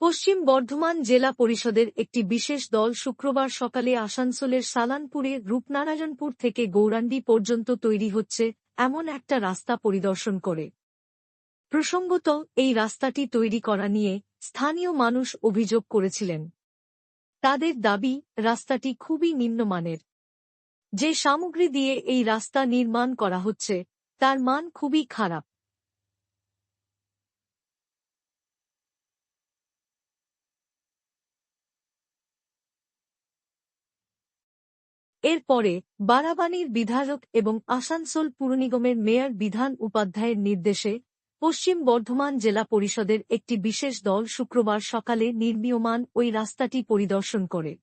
পশ্চিম বর্ধমান জেলা পরিষদের একটি বিশেষ দল শুক্রবার সকালে আসানসোলের সালানপুরে রূপনারায়ণপুর থেকে গৌরাণ্ডি পর্যন্ত তৈরি হচ্ছে এমন একটা রাস্তা পরিদর্শন করে। প্রসঙ্গত, এই রাস্তাটি তৈরি করা নিয়ে স্থানীয় মানুষ অভিযোগ করেছিলেন। তাদের দাবি, রাস্তাটি খুবই নিম্নমানের। যে সামগ্রী দিয়ে এই রাস্তা নির্মাণ করা হচ্ছে, তার মান খুবই খারাপ। এরপরে বারাবানীর বিধায়ক এবং আসানসোল পুরনিগমের মেয়র বিধান উপাধ্যায়ের নির্দেশে পশ্চিম বর্ধমান জেলা পরিষদের একটি বিশেষ দল শুক্রবার সকালে নির্মীয়মান ওই রাস্তাটি পরিদর্শন করে।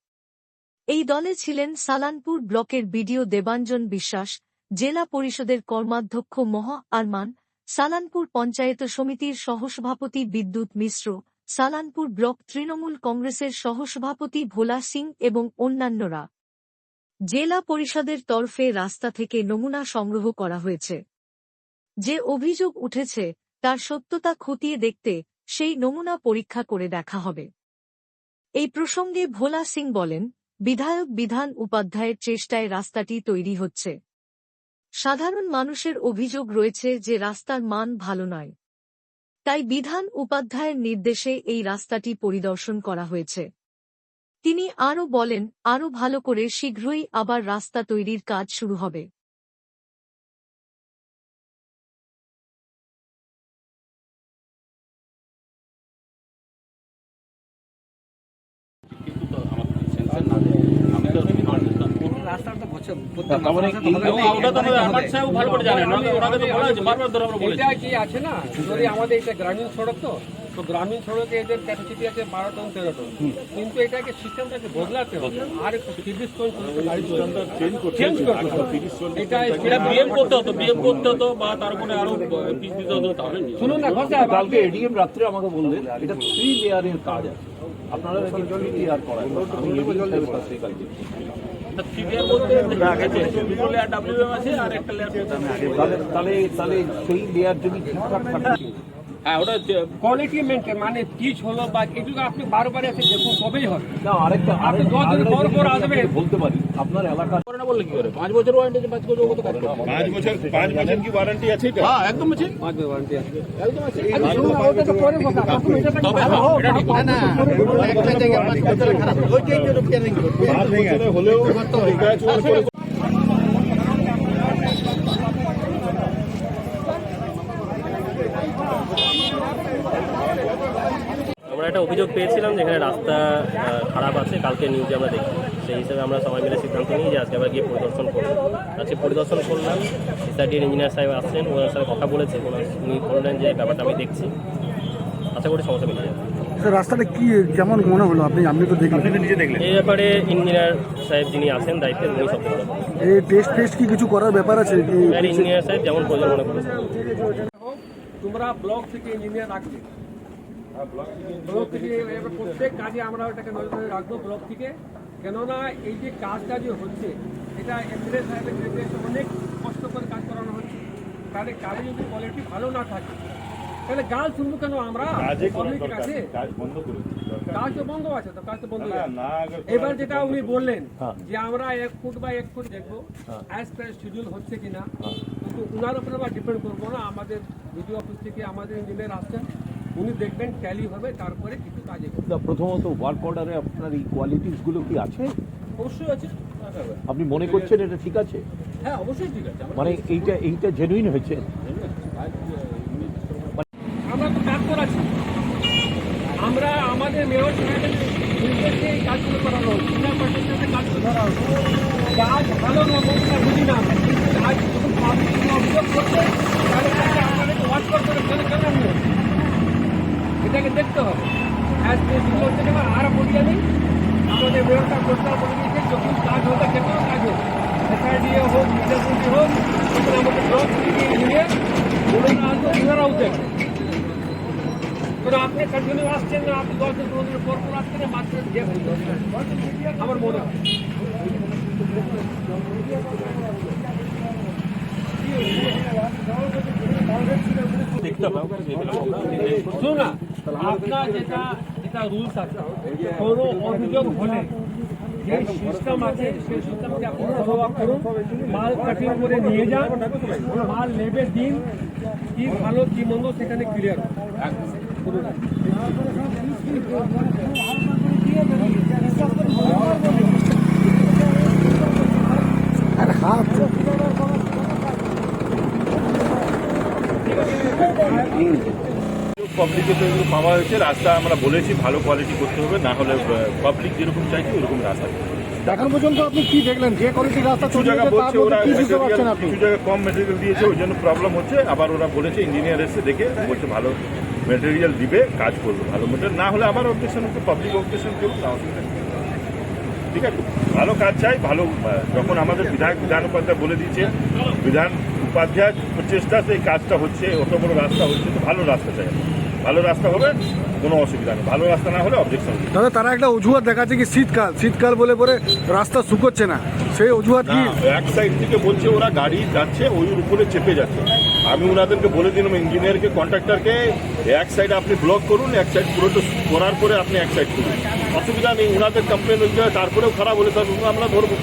এই দলে ছিলেন সালানপুর ব্লকের বিডিও দেবাঞ্জন বিশ্বাস, জেলা পরিষদের কর্মাধ্যক্ষ মহ আরমান, সালানপুর পঞ্চায়েত সমিতির সহসভাপতি বিদ্যুৎ মিশ্র, সালানপুর ব্লক তৃণমূল কংগ্রেসের সহসভাপতি ভোলা সিং এবং অন্যান্যরা। জেলা পরিষদের তরফে রাস্তা থেকে নমুনা সংগ্রহ করা হয়েছে। যে অভিযোগ উঠেছে, তার সত্যতা খতিয়ে দেখতে সেই নমুনা পরীক্ষা করে দেখা হবে। এই প্রসঙ্গে ভোলা সিং বলেন, বিধায়ক বিধান উপাধ্যায়ের চেষ্টায় রাস্তাটি তৈরি হচ্ছে। সাধারণ মানুষের অভিযোগ রয়েছে যে রাস্তার মান ভালো নয়। তাই বিধান উপাধ্যায়ের নির্দেশে এই রাস্তাটি পরিদর্শন করা হয়েছে। তিনি আরও বলেন, আরও ভালো করে শীঘ্রই আবার রাস্তা তৈরির কাজ শুরু হবে। আমাদের এটা গ্রামীণ সড়ক তো তো গ্রামীণ সড়কে এদের ক্যাপাসিটি আছে বারো টন তেরো টন কিন্তু এটাকে সিস্টেমটাকে বদলাতে হবে। আর একটু তিরিশ টন। চেঞ্জ করতে হবে। এটা এটা বিএম করতে হতো। বিএম করতে হতো বা তার উপরে আরও পিস দিতে হতো তাহলে শুনুন না কালকে এডিএম রাত্রে আমাকে বললেন এটা থ্রি লেয়ারের কাজ আছে। আপনারা আমি এডিএম কাছ কালকে তাহলে তাহলে সেই লেয়ার যদি ঠিকঠাক থাকে। হ্যাঁ ওটা কোয়ালিটি মেনটেন মানে পিচ হলো বা এটুকু আপনি বারবার এসে দেখুন তবেই হবে না আরেকটা আপনি দশ দিন পর পর আসবেন। বলতে পারি আপনার এলাকা করে না বললে কি করে পাঁচ বছর ওয়ারেন্টি আছে পাঁচ বছর ও কাজ করবে পাঁচ বছর পাঁচ বছর কি ওয়ারেন্টি আছে এটা হ্যাঁ একদম আছে পাঁচ বছর warranty আছে। একদম আছে আচ্ছা, শুনুন না, ওটা তো পরে কথা। প্রথম এটা তো তবে ভালো হ্যাঁ, হোক। এটা ঠিক কথা। পাঁচ বছরে হলেও করে আমরা একটা অভিযোগ পেয়েছিলাম যেখানে রাস্তা খারাপ আছে কালকে নিউজে আমরা দেখি। সেই হিসেবে আমরা সবাই মিলে সিদ্ধান্ত নিই যে আজকে আবার গিয়ে পরিদর্শন করব। আজকে পরিদর্শন করলাম। এসআইডির ইঞ্জিনিয়ার সাহেব আসছেন ওনার সাথে কথা বলেছে উনি বললেন যে ব্যাপারটা আমি দেখছি। আশা করি সমস্যা মিলে যাবে। স্যার রাস্তাটা কি কেমন মনে হলো? আপনি আপনি তো দেখলেন। নিজে দেখলেন। এই ব্যাপারে ইঞ্জিনিয়ার সাহেব যিনি আছেন দায়িত্বে উনি সব এই টেস্ট ফেস্ট কি কিছু করার ব্যাপার আছে? ইঞ্জিনিয়ার সাহেব যেমন প্রয়োজন মনে করেছেন। তোমরা ব্লক থেকে ইঞ্জিনিয়ার রাখবে ব্লক থেকে এবার প্রত্যেক কাজে আমরা ওটাকে নজরে রাখব ব্লক থেকে কেননা এই যে কাজটা যে হচ্ছে এটা এমএলএ সাহেবের নির্দেশে অনেক কষ্ট করে কাজ করানো হচ্ছে। তাহলে কাজে যদি কোয়ালিটি ভালো না থাকে তাহলে গাল শুনব কেন আমরা? কাজে বন্ধ করে তো বন্ধ আছে তো কাজ তো বন্ধ হয়ে এবার যেটা উনি বললেন হ্যাঁ। যে আমরা এক ফুট বা এক ফুট দেখব অ্যাজ পার শিডিউল হচ্ছে কিনা। কিন্তু উনার উপরে আমরা ডিপেন্ড করব না আমাদের বিডিও অফিস থেকে আমাদের ইঞ্জিনিয়ার আসছেন। উনি দেখবেন ট্যালি হবে তারপরে কিছু কাজ। না, প্রথমত ওয়ার্ক অর্ডারে আপনার এই কোয়ালিটিসগুলো কি আছে? অবশ্যই আছে আপনি মনে করছেন এটা ঠিক আছে? হ্যাঁ অবশ্যই ঠিক আছে। মানে এইটা এইটা জেনুইন হয়েছে? আমরা তো কাজ করাচ্ছি আমরা আমাদের মেয়র সাহেবের এই কাজগুলো করানো হচ্ছে। কাজ ধরা হচ্ছে। কাজ ভালো না বুঝি না। কিন্তু কাজ যখন পাবলিক অভিযোগ করছে তাহলে আমাদেরকে ওয়াচ করতে কেন কেন? এটাকে দেখতে হবে। অ্যাজ প্রেসিডেন্ট হচ্ছে কেন আর বলি আমি আমাদের মেয়রটা ঘোষণা করে দিয়েছে যখন কাজ হবে যে কোনো কাজ হোক এসআইডিএ হোক বিদ্যাপতি হোক তখন আমাদের ব্লক ইঞ্জিনিয়ার ওনারা আসবে ওনারাও দেখবে কারণ আপনি কন্টিনিউ আসছেন না আপনি দশ দিন পনেরো দিন পর পর আসছেন না মাত্র আমার মনে হয়। শুনুন না আপনার যেটা যেটা রুলস আছে কোনো অভিযোগ হলে যে সিস্টেম আছে সেই সিস্টেমকে আপনি ফলো আপ করুন মাল কাটিং করে নিয়ে যান মাল নেবে দিন কি ভালো কি মন্দ সেখানে ক্লিয়ার আর হাত পাবলিকে তো এগুলো পাওয়া হয়েছে। রাস্তা আমরা বলেছি ভালো কোয়ালিটি করতে হবে না হলে পাবলিক যেরকম চাইছে ওরকম রাস্তা এখন পর্যন্ত আপনি কি দেখলেন? যে কোয়ালিটির রাস্তা কিছু জায়গা বলছে ওরা কিছু জায়গায় কম মেটেরিয়াল দিয়েছে ওই জন্য প্রবলেম হচ্ছে। আবার ওরা বলেছে ইঞ্জিনিয়ার এসে দেখে বলছে ভালো মেটেরিয়াল দিবে কাজ করবে ভালো মেটেরিয়াল না হলে আমার অবজেকশন হচ্ছে পাবলিক অবজেকশন কেউ না ঠিক আছে? ভালো কাজ চাই ভালো যখন আমাদের বিধায়ক বিধান উপাধ্যায় বলে দিয়েছে বিধান উপাধ্যায় প্রচেষ্টা সেই কাজটা হচ্ছে অত বড় রাস্তা হচ্ছে তো ভালো রাস্তা চাই। ভালো রাস্তা হবে কোনো অসুবিধা নেই। ভালো রাস্তা না হলে অবজেকশন দাদা তারা একটা অজুহাত দেখাচ্ছে কি শীতকাল। শীতকাল বলে পরে রাস্তা শুকোচ্ছে না। সেই অজুহাত কি? এক সাইড থেকে বলছে ওরা গাড়ি যাচ্ছে ওই উপরে চেপে যাচ্ছে। আমি ওনাদেরকে বলে দিলাম ইঞ্জিনিয়ারকে কন্ট্রাক্টরকে এক সাইড আপনি ব্লক করুন এক সাইড পুরোটা করার পরে আপনি এক সাইড করুন। অসুবিধা নেই ওনাদের কমপ্লেন হচ্ছে তারপরেও খারাপ হলে তার আমরা ধরবো।